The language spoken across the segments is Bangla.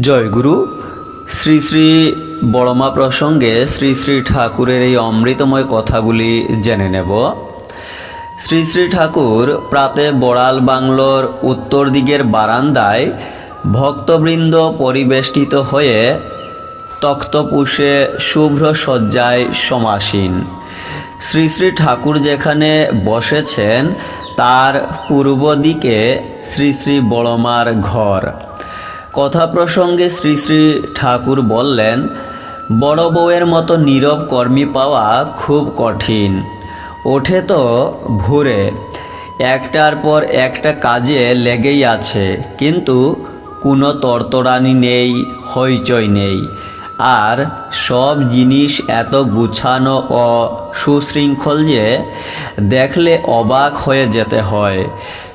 জয়গুরু শ্রী শ্রী বড়মা প্রসঙ্গে শ্রী শ্রী ঠাকুরের এই অমৃতময় কথাগুলি জেনে নেব। শ্রী শ্রী ঠাকুর প্রাতে বড়াল বাংলোর উত্তর দিকের বারান্দায় ভক্তবৃন্দ পরিবেষ্টিত হয়ে তক্তপুষে শুভ্র শয্যায় সমাসীন। শ্রী শ্রী ঠাকুর যেখানে বসেছেন, তার পূর্ব দিকে শ্রী শ্রী বড়মার ঘর। কথা প্রসঙ্গে শ্রী শ্রী ঠাকুর বললেন, বড় বউয়ের মতো নীরব কর্মী পাওয়া খুব কঠিন। ওঠে তো ভোরে। একটার পর একটা কাজে লেগেই আছে। কিন্তু কোনো তরতরানি নেই, হইচই নেই। আর সব জিনিস এত গুছানো ও সুশৃঙ্খল যে দেখলে অবাক হয়ে যেতে হয়।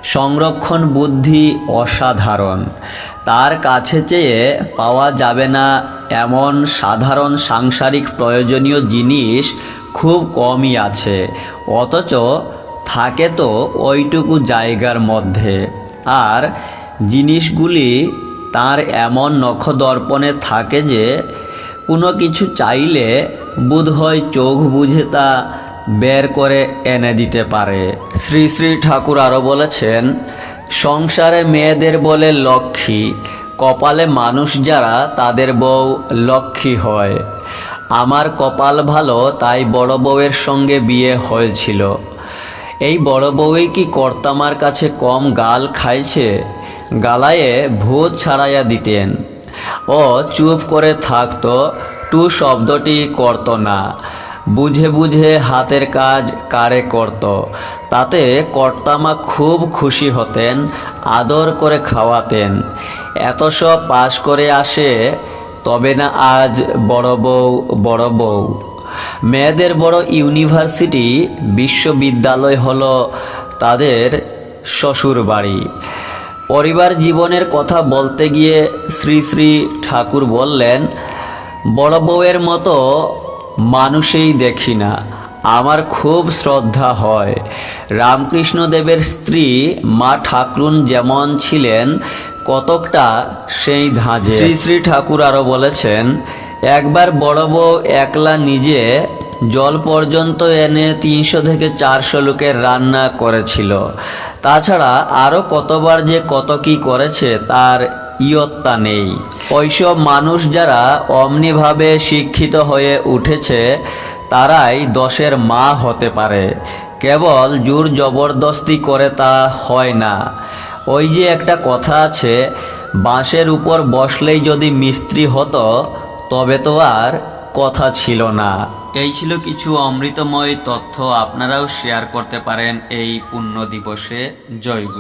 সংরক্ষণ বুদ্ধি অসাধারণ। তার কাছে চেয়ে পাওয়া যাবে না। এমন সাধারণ সাংসারিক প্রয়োজনীয় জিনিস খুব কমই আছে। অথচ থাকে তো ওইটুকু জায়গার মধ্যে। আর জিনিসগুলি তার এমন নখদর্পণে থাকে যে, কোনো কিছু চাইলে বোধহয় চোখ বুঝে তা বের করে এনে দিতে পারে। শ্রী শ্রী ঠাকুর আরও বলেছেন সংসারে মেয়েদের বলে লক্ষ্মী, কপালে মানুষ যারা, তাদের বউ লক্ষ্মী হয়। আমার কপাল ভালো, তাই বড় বউয়ের সঙ্গে বিয়ে হয়েছিল। এই বড় বউই কি কর্তামার কাছে কম গাল খাইছে? গালায়ে ভূত ছাড়াইয়া দিতেন। ও চুপ করে থাকতো, টু শব্দটি করত না। বুঝে বুঝে হাতের কাজ কারে করত। তাতে কর্তামা খুব খুশি হতেন, আদর করে খাওয়াতেন। এত সব পাশ করে আসে, তবে না আজ বড় বউ বড় বউ। মেয়েদের বড় ইউনিভার্সিটি, বিশ্ববিদ্যালয় হলো তাদের শ্বশুর বাড়ি পরিবার জীবনের কথা বলতে গিয়ে শ্রী শ্রী ঠাকুর বললেন, বড় বউয়ের মতো মানুষেই দেখি না, আমার খুব শ্রদ্ধা হয়। রামকৃষ্ণদেবের স্ত্রী মা ঠাকরুন যেমন ছিলেন, কতকটা সেই ধাঁজে শ্রী শ্রী ঠাকুর আরও বলেছেন, একবার বড় বউ একলা নিজে জল পর্যন্ত এনে তিনশো থেকে চারশো লোকের রান্না করেছিল। তাছাড়া আরও কতবার যে কত কি করেছে, তার ইয়ত্তা নেই। ওইসব মানুষ যারা অমনিভাবে শিক্ষিত হয়ে উঠেছে, তারাই দশের মা হতে পারে। কেবল জোর জবরদস্তি করে তা হয় না। ওই যে একটা কথা আছে, বাঁশের উপর বসলেই যদি মিস্ত্রি হতো, তবে তো আর কথা ছিল না। এই ছিল কিছু অমৃতময় তথ্য। আপনারাও শেয়ার করতে পারেন এই পুণ্য দিবসে জয়গুরু